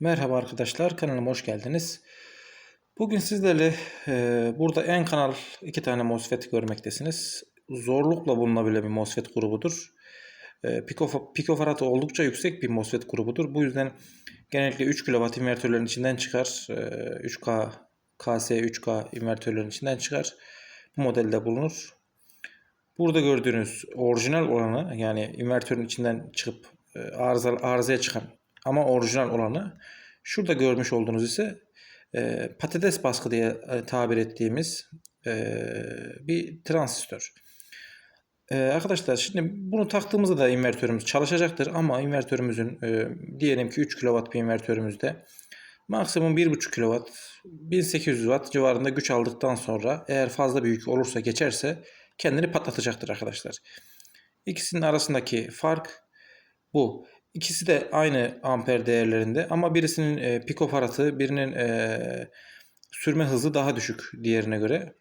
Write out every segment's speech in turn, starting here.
Merhaba arkadaşlar, kanalıma hoş geldiniz. Bugün sizlerle e, burada en kanal iki tane MOSFET görmektesiniz. Zorlukla bulunabilen bir MOSFET grubudur. E, piko- pikofaratı oldukça yüksek bir MOSFET grubudur. Bu yüzden genellikle 3 kW invertörlerin içinden çıkar. E, 3K, KS 3K invertörlerin içinden çıkar. Bu modelde bulunur. Burada gördüğünüz orijinal olanı yani invertörün içinden çıkıp e, arıza, arızaya çıkan ama orijinal olanı şurada görmüş olduğunuz ise e, patates baskı diye e, tabir ettiğimiz e, bir transistör. E, arkadaşlar şimdi bunu taktığımızda da invertörümüz çalışacaktır ama invertörümüzün e, diyelim ki 3 kW bir invertörümüzde maksimum 1.5 kW 1800 Watt civarında güç aldıktan sonra eğer fazla büyük olursa geçerse kendini patlatacaktır arkadaşlar. İkisinin arasındaki fark bu. İkisi de aynı amper değerlerinde ama birisinin e, pikofaratı, birinin e, sürme hızı daha düşük diğerine göre.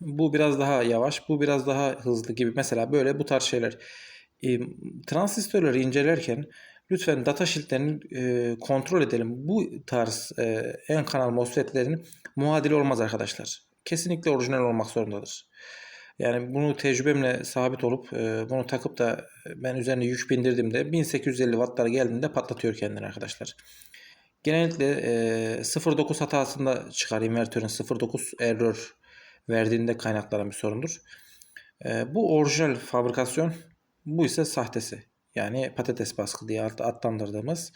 Bu biraz daha yavaş, bu biraz daha hızlı gibi. Mesela böyle bu tarz şeyler. E, transistörleri incelerken lütfen datasheetlerini e, kontrol edelim. Bu tarz e, en kanal MOSFET'lerin muadili olmaz arkadaşlar. Kesinlikle orijinal olmak zorundadır. Yani bunu tecrübemle sabit olup e, bunu takıp da ben üzerine yük bindirdiğimde 1850 wattlara geldiğinde patlatıyor kendini arkadaşlar. Genellikle e, 0.9 hatasında çıkar invertörün 0.9 error verdiğinde kaynaklanan bir sorundur. E, bu orijinal fabrikasyon bu ise sahtesi. Yani patates baskı diye ad- adlandırdığımız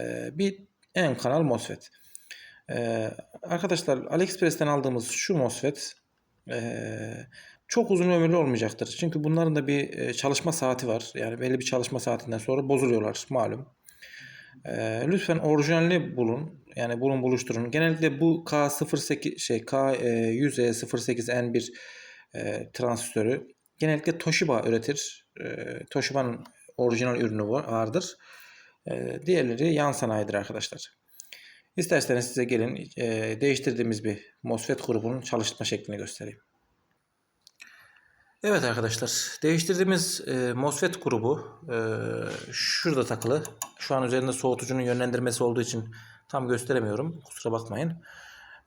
e, bir en kanal MOSFET. Arkadaşlar AliExpress'ten aldığımız şu MOSFET çok uzun ömürlü olmayacaktır. Çünkü bunların da bir e, çalışma saati var. Yani belli bir çalışma saatinden sonra bozuluyorlar malum. E, lütfen orijinalini bulun. Yani bulun buluşturun. Genellikle bu K08 şey K100E08N1 e, transistörü genellikle Toshiba üretir. Toshiba'nın orijinal ürünü var- vardır. Diğerleri yan sanayidir arkadaşlar. İsterseniz size gelin değiştirdiğimiz bir MOSFET grubunun çalışma şeklini göstereyim. Evet arkadaşlar değiştirdiğimiz e, MOSFET grubu e, şurada takılı. Şu an üzerinde soğutucunun yönlendirmesi olduğu için tam gösteremiyorum. Kusura bakmayın.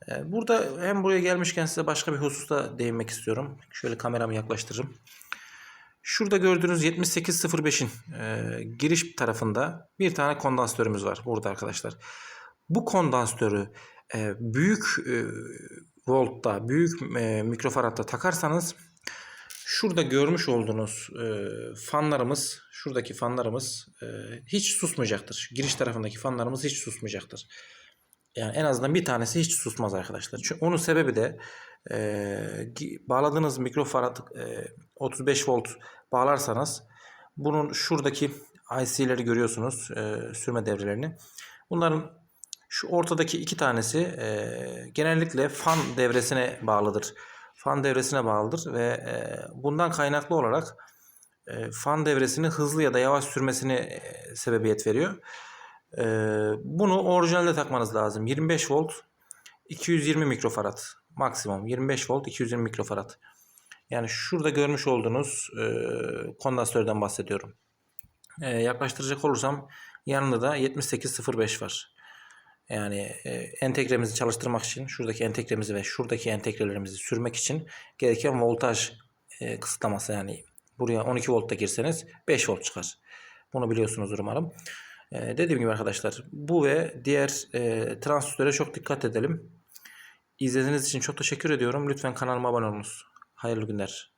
E, burada hem buraya gelmişken size başka bir hususta değinmek istiyorum. Şöyle kameramı yaklaştırırım. Şurada gördüğünüz 7805'in e, giriş tarafında bir tane kondansatörümüz var burada arkadaşlar. Bu kondansatörü e, büyük e, voltta, büyük e, mikrofaratta takarsanız şurada görmüş olduğunuz e, fanlarımız, şuradaki fanlarımız e, hiç susmayacaktır. Giriş tarafındaki fanlarımız hiç susmayacaktır. Yani en azından bir tanesi hiç susmaz arkadaşlar. Çünkü onun sebebi de e, bağladığınız mikrofarad e, 35 volt bağlarsanız bunun şuradaki IC'leri görüyorsunuz e, sürme devrelerini. Bunların şu ortadaki iki tanesi e, genellikle fan devresine bağlıdır. Fan devresine bağlıdır ve e, bundan kaynaklı olarak e, fan devresini hızlı ya da yavaş sürmesine e, sebebiyet veriyor. Bunu orijinalde takmanız lazım. 25 volt 220 mikrofarad maksimum 25 volt 220 mikrofarad. Yani şurada görmüş olduğunuz e, kondansatörden bahsediyorum. Yaklaştıracak olursam yanında da 7805 var. Yani e, entegremizi çalıştırmak için şuradaki entegremizi ve şuradaki entegrelerimizi sürmek için gereken voltaj e, kısıtlaması yani buraya 12 voltta girseniz 5 volt çıkar. Bunu biliyorsunuzdur umarım. E, dediğim gibi arkadaşlar bu ve diğer e, transistöre çok dikkat edelim. İzlediğiniz için çok teşekkür ediyorum. Lütfen kanalıma abone olunuz. Hayırlı günler.